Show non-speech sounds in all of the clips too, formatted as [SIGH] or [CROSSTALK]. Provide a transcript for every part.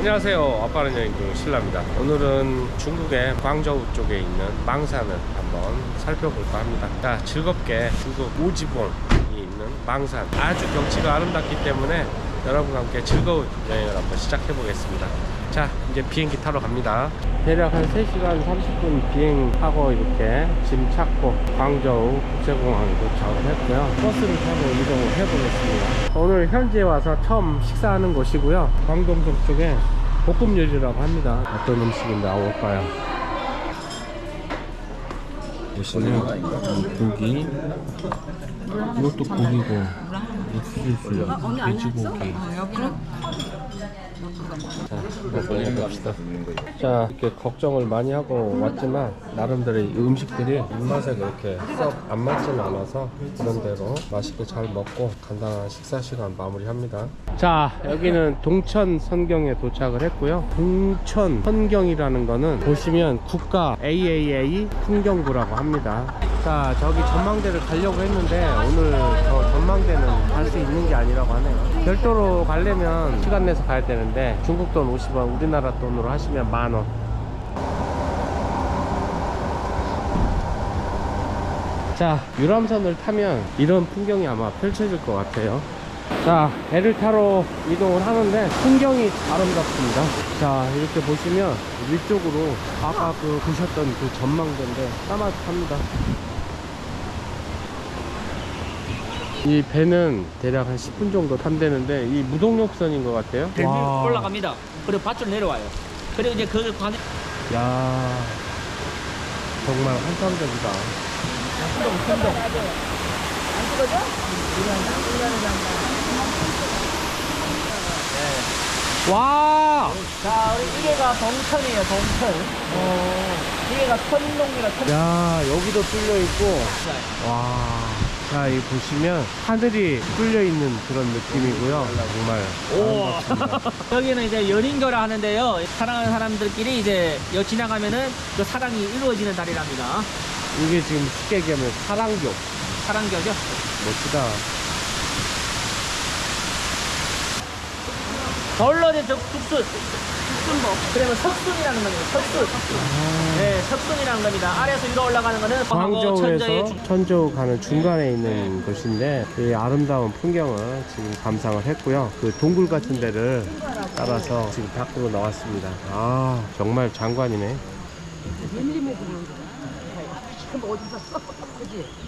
안녕하세요. 아빠는 여행 중 신라입니다. 오늘은 중국의 광저우 쪽에 있는 망산을 한번 살펴볼까 합니다. 자, 즐겁게 중국 오지봉이 있는 망산. 아주 경치가 아름답기 때문에 여러분과 함께 즐거운 여행을 한번 시작해 보겠습니다. 자, 이제 비행기 타러 갑니다. 대략 한 3시간 30분 비행하고 이렇게 짐 찾고 광저우 국제공항에 도착을 했고요. 버스를 타고 이동을 해보겠습니다. 오늘 현지에 와서 처음 식사하는 곳이고요. 광동성 쪽에 볶음 요리라고 합니다. 어떤 음식이 나올까요? 보시면 고기 이것도 고기고 옥수수 돼지고기 자, 해봅시다. 자, 이렇게 걱정을 많이 하고 왔지만 나름대로 이 음식들이 입맛에 그렇게 썩 안 맞지는 않아서 그런 대로 맛있게 잘 먹고 간단한 식사 시간 마무리합니다. 자, 여기는 동천 선경에 도착을 했고요. 동천 선경이라는 거는 보시면 국가 AAA 풍경구라고 합니다. 자, 저기 전망대를 가려고 했는데 오늘 저 전망대는 갈 수 있는 게 아니라고 하네요. 별도로 가려면 시간 내서 가야 되는데 중국 돈 50원, 우리나라 돈으로 하시면 만 원. 자, 유람선을 타면 이런 풍경이 아마 펼쳐질 것 같아요. 자, 배를 타러 이동을 하는데 풍경이 아름답습니다. 자, 이렇게 보시면 위쪽으로 아까 그 보셨던 그 전망대인데 까마득합니다. 이 배는 대략 한 10분 정도 탄대는데 이 무동력선인 것 같아요. 벨 와. 올라갑니다. 그리고 밭으로 내려와요. 그리고 이제 그 관, 야 정말 환상적이다. 와! 자, 우리 이게가 동천이에요, 동천. 어, 이게가 천동이라 천. 야, 여기도 뚫려 있고, 와. 자, 이 보시면 하늘이 뚫려 있는 그런 느낌이고요. 정말. 오. 아름답습니다. 여기는 이제 연인교라 하는데요. 사랑하는 사람들끼리 이제 여 지나가면은 그 사랑이 이루어지는 달이랍니다. 이게 지금 쉽게 얘기하면 사랑교. 사랑교죠. 멋지다. 이제 죽 순. 죽순목. 그러면 석순이라는 겁니다. 석순. 네, 석순이라는 겁니다. 아래에서 위로 올라가는 거는 광하고 천저의 광저우에서 중- 천저우 가는 중간에 있는 곳인데 이 아름다운 풍경을 지금 감상을 했고요. 그 동굴 같은 데를 따라서 지금 밖으로 나왔습니다. 아 정말 장관이네.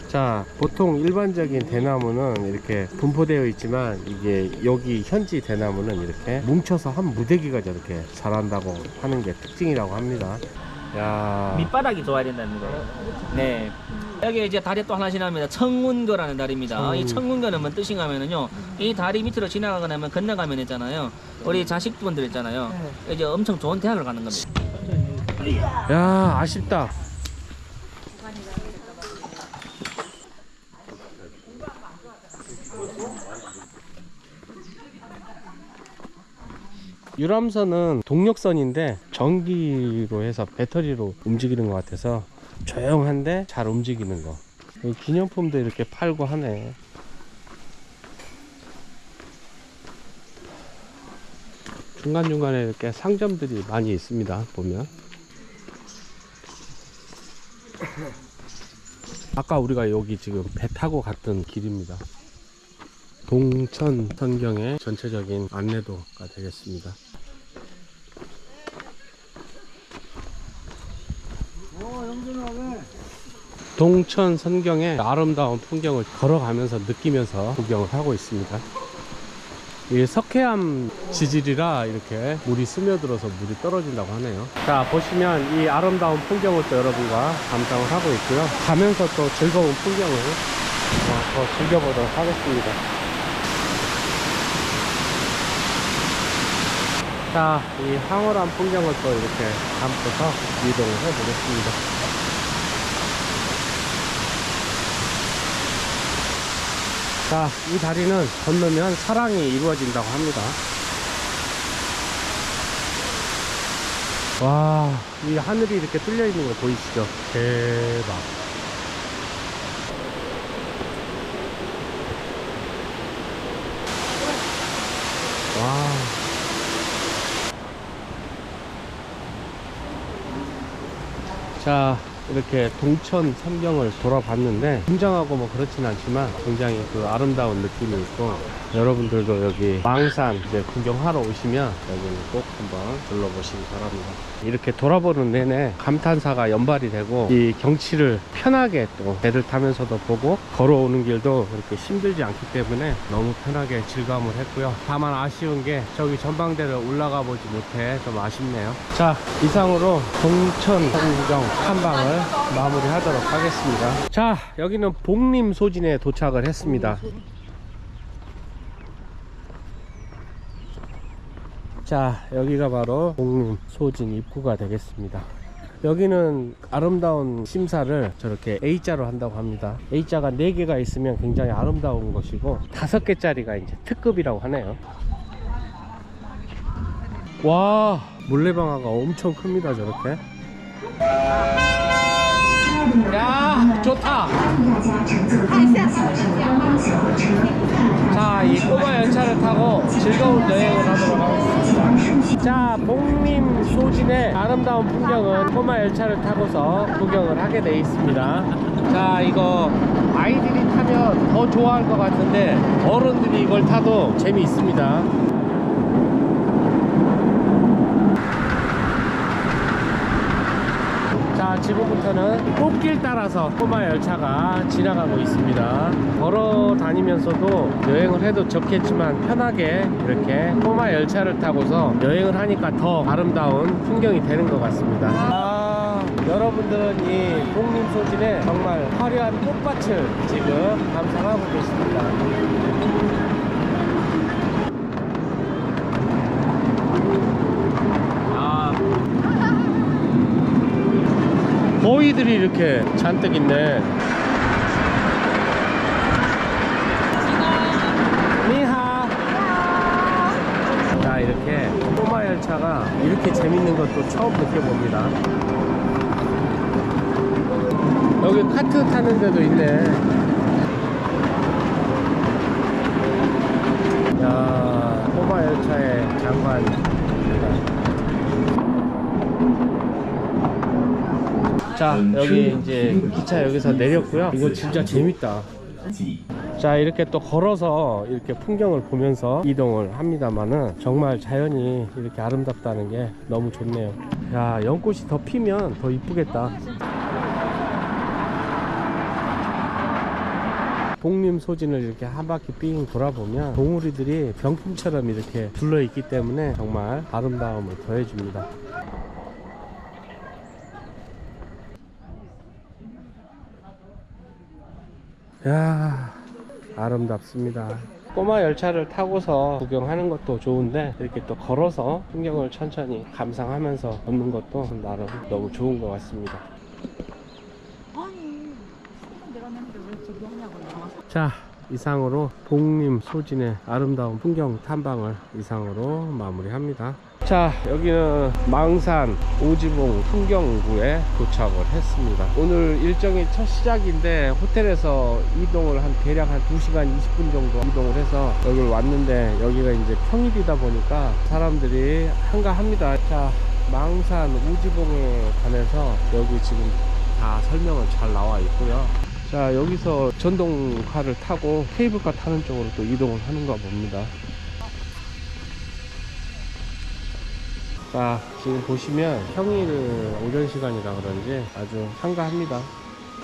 자, 보통 일반적인 대나무는 이렇게 분포되어 있지만 이게 여기 현지 대나무는 이렇게 뭉쳐서 한 무대기가 저렇게 자란다고 하는 게 특징이라고 합니다. 야, 밑바닥이 좋아야 된다는 거예요. 네. 여기 이제 다리 또 하나 지나면 청운교라는 다리입니다. 청운. 이 청운교는 뭔 뜻인가면은요, 이 다리 밑으로 지나가고 나면 건너가면 있잖아요. 우리 자식분들 있잖아요. 이제 엄청 좋은 대학을 가는 겁니다. 야 아쉽다. 유람선은 동력선인데 전기로 해서 배터리로 움직이는 것 같아서 조용한데 잘 움직이는 거. 이 기념품도 이렇게 팔고 하네. 중간중간에 이렇게 상점들이 많이 있습니다. 보면. 아까 우리가 여기 지금 배 타고 갔던 길입니다. 동천 선경의 전체적인 안내도가 되겠습니다. 동천 선경의 아름다운 풍경을 걸어가면서 느끼면서 구경을 하고 있습니다. 이게 석회암 지질이라 이렇게 물이 스며들어서 물이 떨어진다고 하네요. 자, 보시면 이 아름다운 풍경을 또 여러분과 감상을 하고 있고요. 가면서 또 즐거운 풍경을 어, 더 즐겨보도록 하겠습니다. 자, 이 황홀한 풍경을 또 이렇게 담고서 이동을 해보겠습니다. 자, 이 다리는 건너면 사랑이 이루어진다고 합니다. 와, 이 하늘이 이렇게 뚫려 있는 거 보이시죠? 대박. 와. 자, 이렇게 동천 삼경을 돌아봤는데 굉장하고 뭐 그렇진 않지만 굉장히 그 아름다운 느낌이 있고 여러분들도 여기 망산 이제 구경하러 오시면 여기는 꼭 한번 둘러보시기 바랍니다. 이렇게 돌아보는 내내 감탄사가 연발이 되고 이 경치를 편하게 또 배를 타면서도 보고 걸어오는 길도 그렇게 힘들지 않기 때문에 너무 편하게 즐감을 했고요. 다만 아쉬운 게 저기 전방대를 올라가 보지 못해 좀 아쉽네요. 자 이상으로 동천 성경 탐방을 마무리 하도록 하겠습니다. 자 여기는 복림 소진에 도착을 했습니다. 자 여기가 바로 복림 소진 입구가 되겠습니다. 여기는 아름다운 심사를 저렇게 A자로 한다고 합니다. A자가 4개가 있으면 굉장히 아름다운 것이고 5개짜리가 이제 특급이라고 하네요. 와, 물레방아가 엄청 큽니다, 저렇게. 야, 좋다. 자, 이 꼬마 열차를 타고 즐거운 여행을 하도록 하겠습니다. 자, 복림 소진의 아름다운 풍경은 꼬마 열차를 타고서 구경을 하게 돼 있습니다. 자, 이거 아이들이 타면 더 좋아할 것 같은데 어른들이 이걸 타도 재미있습니다. 자 지금부터는 꽃길 따라서 꼬마 열차가 지나가고 있습니다. 걸어 다니면서도 여행을 해도 좋겠지만 편하게 이렇게 꼬마 열차를 타고서 여행을 하니까 더 아름다운 풍경이 되는 것 같습니다. 아, 여러분들은 이 복림소진의 정말 화려한 꽃밭을 지금 감상하고 계십니다 아, 거위들이 이렇게 잔뜩 있네. 니하. 자, 이렇게 꼬마 열차가 이렇게 재밌는 것도 처음 느껴봅니다. 여기 카트 타는 데도 있네. 야, 꼬마 열차의 장관입니다. 자 여기 이제 기차 여기서 내렸고요. 이거 진짜 재밌다. 자 이렇게 또 걸어서 이렇게 풍경을 보면서 이동을 합니다만은 정말 자연이 이렇게 아름답다는 게 너무 좋네요. 야 연꽃이 더 피면 더 이쁘겠다. 복림 소진을 이렇게 한 바퀴 삥 돌아보면 동우리들이 병풍처럼 이렇게 둘러 있기 때문에 정말 아름다움을 더해줍니다 야 아름답습니다. 꼬마 열차를 타고서 구경하는 것도 좋은데 이렇게 또 걸어서 풍경을 천천히 감상하면서 걷는 것도 나름 너무 좋은 것 같습니다. 아니 내가 냈는데 왜 저기 하냐고 나와서? 자 이상으로 복림 소진의 아름다운 풍경 탐방을 이상으로 마무리합니다 자 여기는 망산 오지봉 풍경구에 도착을 했습니다. 오늘 일정이 첫 시작인데 호텔에서 이동을 한 대략 한 2시간 20분 정도 이동을 해서 여기를 왔는데 여기가 이제 평일이다 보니까 사람들이 한가합니다. 자 망산 오지봉에 관해서 여기 지금 다 설명은 잘 나와 있고요. 자 여기서 전동카를 타고 케이블카 타는 쪽으로 또 이동을 하는가 봅니다 자 지금 보시면 평일 오전 시간이라 그런지 아주 한가합니다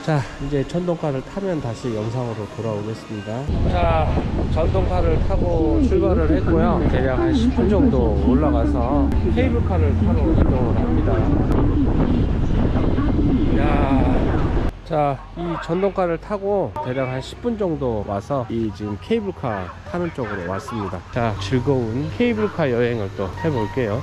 자, 이제 전동카를 타면 다시 영상으로 돌아오겠습니다. 자, 전동카를 타고 출발을 했고요. 대략 한 10분 정도 올라가서 케이블카를 타러 이동을 합니다. 야, 자, 이 전동카를 타고 대략 한 10분 정도 와서 이 지금 케이블카 타는 쪽으로 왔습니다. 자, 즐거운 케이블카 여행을 또 해볼게요.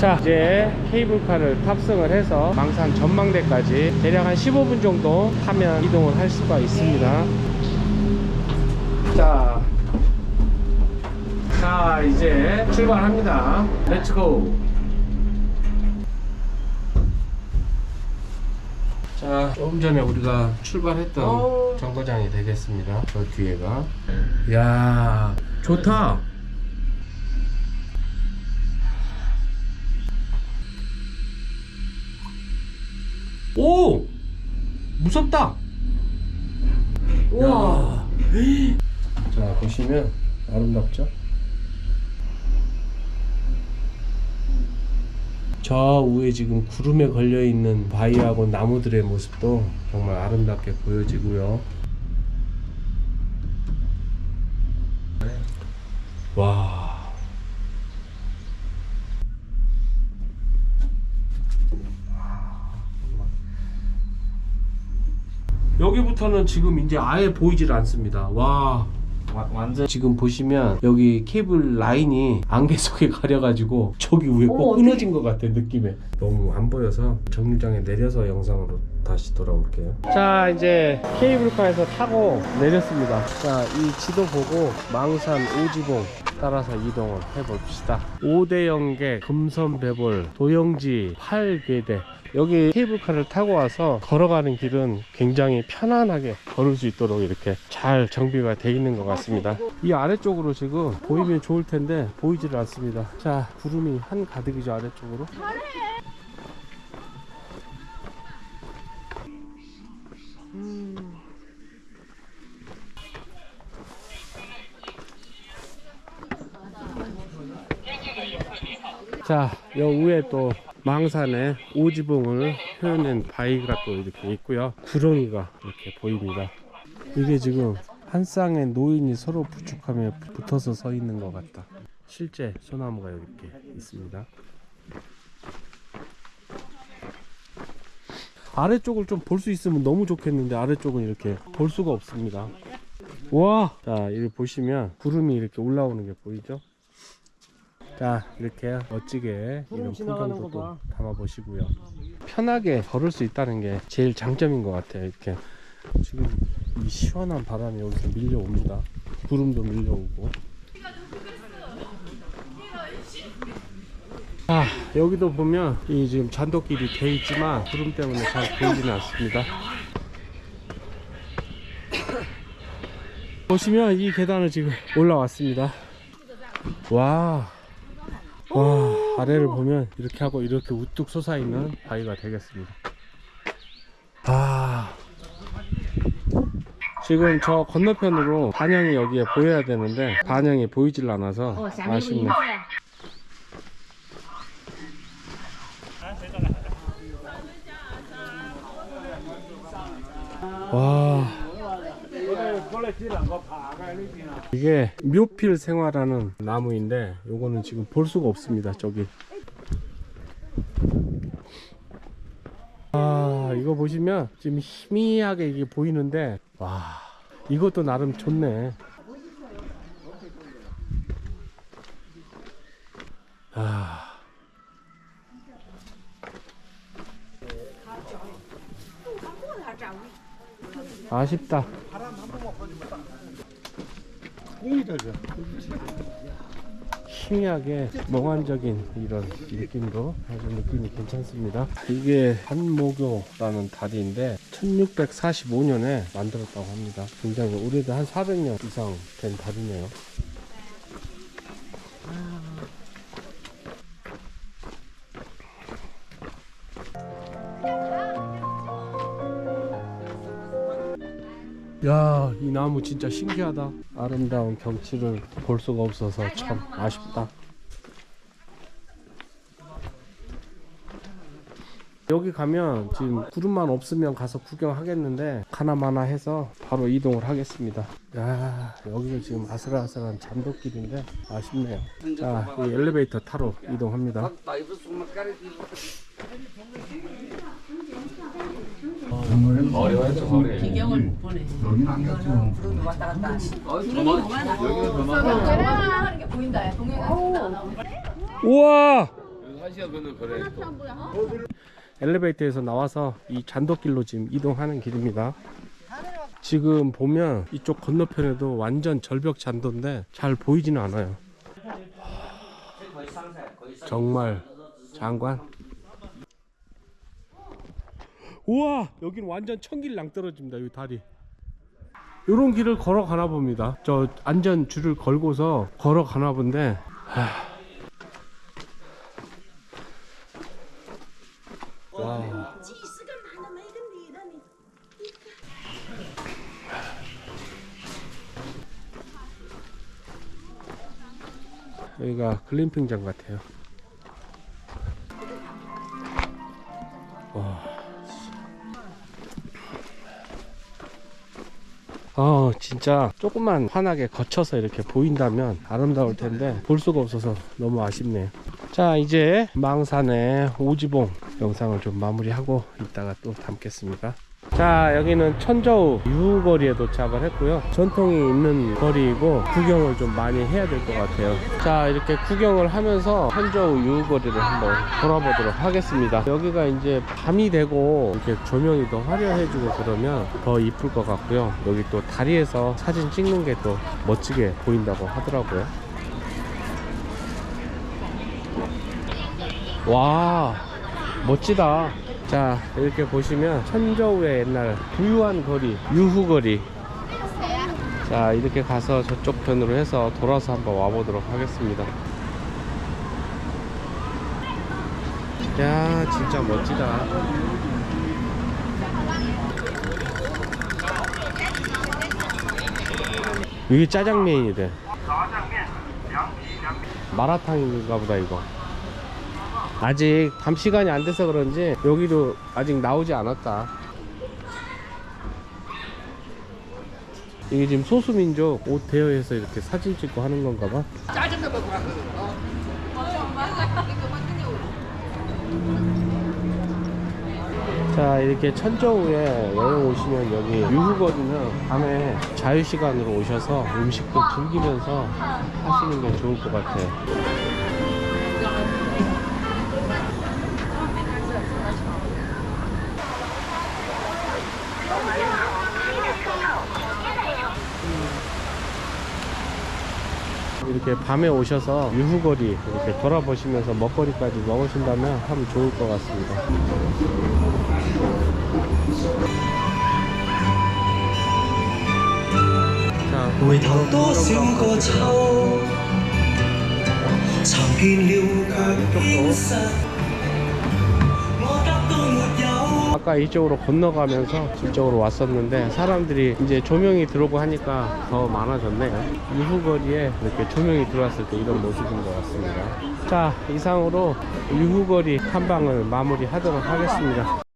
자 이제 케이블카를 탑승을 해서 망산 전망대까지 대략 한 15분 정도 타면 이동을 할 수가 있습니다. 자, 자 이제 출발합니다. 렛츠고 자 조금 전에 우리가 출발했던 정거장이 되겠습니다. 저 뒤에가. 이야 좋다 오! 무섭다! 우와! 자, 보시면 아름답죠? 저 위에 지금 구름에 걸려있는 바위하고 나무들의 모습도 정말 아름답게 보여지고요. 와. 부터는 지금 이제 아예 보이질 않습니다. 와. 완전 지금 보시면 여기 케이블 라인이 안개 속에 [LAUGHS] 가려가지고 저기 위에 꼭 어, 끊어진 것 같아 느낌에. 너무 안 보여서 정류장에 내려서 영상으로 다시 돌아올게요. 자 이제 케이블카에서 타고 내렸습니다. 자 이 지도 보고 망산 오지봉 따라서 이동을 해봅시다 5대 영계 금선배볼 도영지 8괴대 여기 케이블카를 타고 와서 걸어가는 길은 굉장히 편안하게 걸을 수 있도록 이렇게 잘 정비가 되어 있는 것 같습니다. 이 아래쪽으로 지금 보이면 좋을 텐데 보이지를 않습니다. 자, 구름이 한 가득이죠, 아래쪽으로. 자, 여 위에 또 망산의 오지봉을 표현한 바위가 또 이렇게 있고요. 구렁이가 이렇게 보입니다. 이게 지금 한 쌍의 노인이 서로 부축하며 붙어서 서 있는 것 같다. 실제 소나무가 이렇게 있습니다. 아래쪽을 좀 볼 수 있으면 너무 좋겠는데 아래쪽은 이렇게 볼 수가 없습니다. 와! 자, 여기 보시면 구름이 이렇게 올라오는 게 보이죠? 자 이렇게 멋지게 이런 풍경도 또 담아 보시고요. 편하게 걸을 수 있다는 게 제일 장점인 것 같아요 이렇게. 지금 이 시원한 바람이 여기서 밀려옵니다. 구름도 밀려오고. 아 여기도 보면 이 지금 잔도길이 돼 있지만 구름 때문에 잘 보이지는 않습니다. 보시면 이 계단을 지금 올라왔습니다. 와 와 아래를 보면 이렇게 하고 이렇게 우뚝 솟아있는 바위가 되겠습니다. 아. 지금 저 건너편으로 반영이 여기에 보여야 되는데 반영이 보이질 않아서 아쉽네. 와 이게 묘필 생화라는 나무인데 요거는 지금 볼 수가 없습니다 저기. 아 이거 보시면 지금 희미하게 이게 보이는데 와 이것도 나름 좋네. 아. 아쉽다 희미하게 몽환적인 이런 느낌도 아주 느낌이 괜찮습니다. 이게 한모교라는 다리인데 1645년에 만들었다고 합니다. 굉장히 오래된 한 400년 이상 된 다리네요. 나무 진짜 신기하다. 아름다운 경치를 볼 수가 없어서 참 아쉽다. 여기 가면 지금 구름만 없으면 가서 구경하겠는데 가나마나 해서 바로 이동을 하겠습니다. 야 여기가 지금 아슬아슬한 잔도길인데 아쉽네요. 자, 이 엘리베이터 타러 이동합니다. 우와! 엘리베이터에서 나와서 이 잔도길로 지금 이동하는 길입니다. 지금 보면 이쪽 건너편에도 완전 절벽 잔도인데 잘 보이지는 않아요. 정말 장관. 우와 여긴 완전 천길 낭떠러집니다 이 다리. 요런 길을 걸어가나 봅니다. 저 안전 줄을 걸고서 걸어가나 본데 하... 와. 여기가 글램핑장 같아요. 진짜 조금만 환하게 거쳐서 이렇게 보인다면 아름다울 텐데 볼 수가 없어서 너무 아쉽네요. 자 이제 망산의 오지봉 영상을 좀 마무리하고 이따가 또 담겠습니다. 자 여기는 천저우 유후거리에 도착을 했고요. 전통이 있는 거리이고 구경을 좀 많이 해야 될 것 같아요. 자 이렇게 구경을 하면서 천저우 유후거리를 한번 돌아보도록 하겠습니다. 여기가 이제 밤이 되고 이렇게 조명이 더 화려해지고 그러면 더 이쁠 것 같고요. 여기 또 다리에서 사진 찍는 게 또 멋지게 보인다고 하더라고요. 와 멋지다 자 이렇게 보시면 천저우의 옛날 부유한 거리 유후거리. 자 이렇게 가서 저쪽 편으로 해서 돌아서 한번 와보도록 하겠습니다. 야 진짜 멋지다. 이게 짜장면이래. 마라탕인가 보다 이거 아직 밤 시간이 안 돼서 그런지 여기도 아직 나오지 않았다. 이게 지금 소수민족 옷 대여해서 이렇게 사진 찍고 하는 건가 봐. 자 이렇게 천저우에 여행 오시면 여기 유후거리는 밤에 자유시간으로 오셔서 음식도 즐기면서 하시는 게 좋을 것 같아요. 이렇게 밤에 오셔서 유후거리 이렇게 돌아보시면서 먹거리까지 먹으신다면 참 좋을 것 같습니다. 자, 回頭多少個秋，尋遍了卻偏失， 有？ 아까 이쪽으로 건너가면서 이쪽으로 왔었는데 사람들이 이제 조명이 들어오고 하니까 더 많아졌네요. 유후거리에 이렇게 조명이 들어왔을 때 이런 모습인 것 같습니다. 자, 이상으로 유후거리 탐방을 마무리하도록 하겠습니다.